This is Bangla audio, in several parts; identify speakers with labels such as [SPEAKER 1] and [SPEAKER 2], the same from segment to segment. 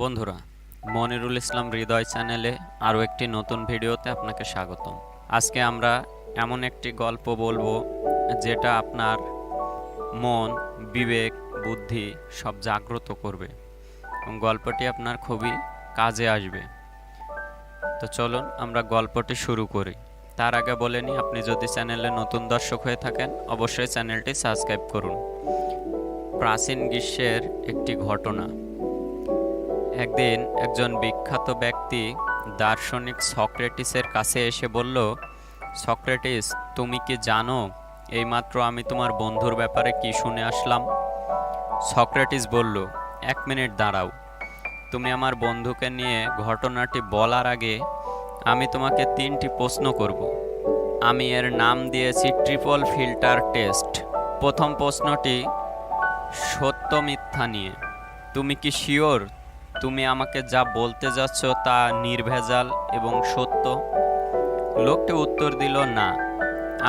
[SPEAKER 1] বন্ধুরা, মনিরুল ইসলাম হৃদয় চ্যানেলে আরও একটি নতুন ভিডিওতে আপনাকে স্বাগতম। আজকে আমরা এমন একটি গল্প বলব যেটা আপনার মন, বিবেক, বুদ্ধি সব জাগ্রত করবে এবং গল্পটি আপনার খুবই কাজে আসবে। তো চলুন আমরা গল্পটি শুরু করি। তার আগে বলে নিই, আপনি যদি চ্যানেলে নতুন দর্শক হয়ে থাকেন, অবশ্যই চ্যানেলটি সাবস্ক্রাইব করুন। প্রাচীন গ্রীষ্মের একটি ঘটনা। একদিন একজন বিখ্যাত ব্যক্তি দার্শনিক সক্রেটিসের কাছে এসে বলল, সক্রেটিস, তুমি কি জানো এইমাত্র আমি তোমার বন্ধুর ব্যাপারে কি শুনে আসলাম? সক্রেটিস বলল, এক মিনিট দাঁড়াও। তুমি আমার বন্ধুকে নিয়ে ঘটনাটি বলার আগে আমি তোমাকে তিনটি প্রশ্ন করব। আমি এর নাম দিয়েছি ট্রিপল ফিল্টার টেস্ট। প্রথম প্রশ্নটি সত্য মিথ্যা নিয়ে। তুমি কি শিওর তুমি আমাকে যা বলতে যাচ্ছ তা নির্ভেজাল এবং সত্য? লোকটি উত্তর দিল, না,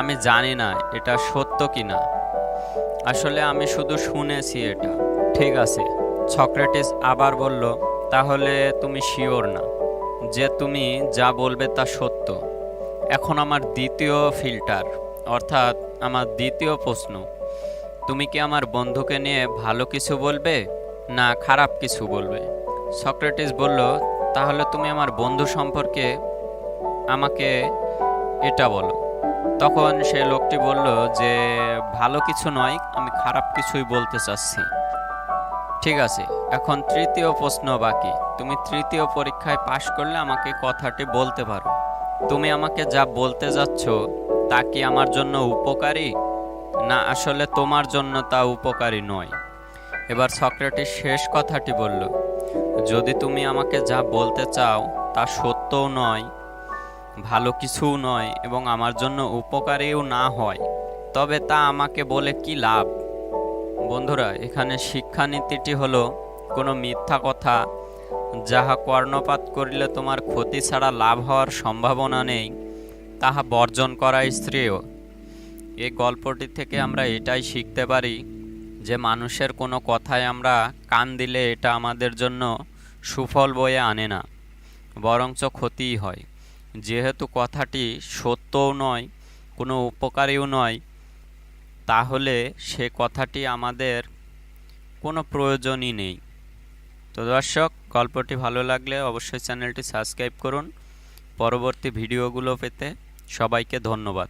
[SPEAKER 1] আমি জানি না এটা সত্য কি না আসলে আমি শুধু শুনেছি এটা। ঠিক আছে। সক্রেটিস আবার বলল, তাহলে তুমি শিওর না যে তুমি যা বলবে তা সত্য। এখন আমার দ্বিতীয় ফিল্টার, অর্থাৎ আমার দ্বিতীয় প্রশ্ন। তুমি কি আমার বন্ধুকে নিয়ে ভালো কিছু বলবে? না, খারাপ কিছু বলবে? সক্রেটিস বলল, তাহলে তুমি আমার বন্ধু সম্পর্কে আমাকে এটা বলো। তখন সে লোকটি বলল যে, ভালো কিছু নয়, আমি খারাপ কিছুই বলতে চাচ্ছি। ঠিক আছে, এখন তৃতীয় প্রশ্ন বাকি। তুমি তৃতীয় পরীক্ষায় পাশ করলে আমাকে কথাটি বলতে পারো। তুমি আমাকে যা বলতে যাচ্ছ, তা কি আমার জন্য উপকারী? না, আসলে তোমার জন্য তা উপকারী নয়। এবার সক্রেটিস শেষ কথাটি বলল যদি তুমি আমাকে যা বলতে চাও তা সত্যও নয়, ভালো কিছুও নয় এবং আমার জন্য উপকারীও না হয়, তবে তা আমাকে বলে কি লাভ? বন্ধুরা, এখানে শিক্ষানীতিটি হলো কোনো মিথ্যা কথা, যাহা কর্ণপাত করিলে তোমার ক্ষতি ছাড়া লাভ হওয়ার সম্ভাবনা নেই, তাহা বর্জন করাই শ্রেয়। এই গল্পটি থেকে আমরা এটাই শিখতে পারি যে মানুষের কোনো কথায় আমরা কান দিলে এটা আমাদের জন্য সুফল বয়ে আনে না, বরঞ্চ ক্ষতিই হয়। যেহেতু কথাটি সত্যও নয়, কোনো উপকারীও নয়, তাহলে সে কথাটি আমাদের কোনো প্রয়োজনই নেই। তো দর্শক, গল্পটি ভালো লাগলে অবশ্যই চ্যানেলটি সাবস্ক্রাইব করুন। পরবর্তী ভিডিওগুলো পেতে সবাইকে ধন্যবাদ।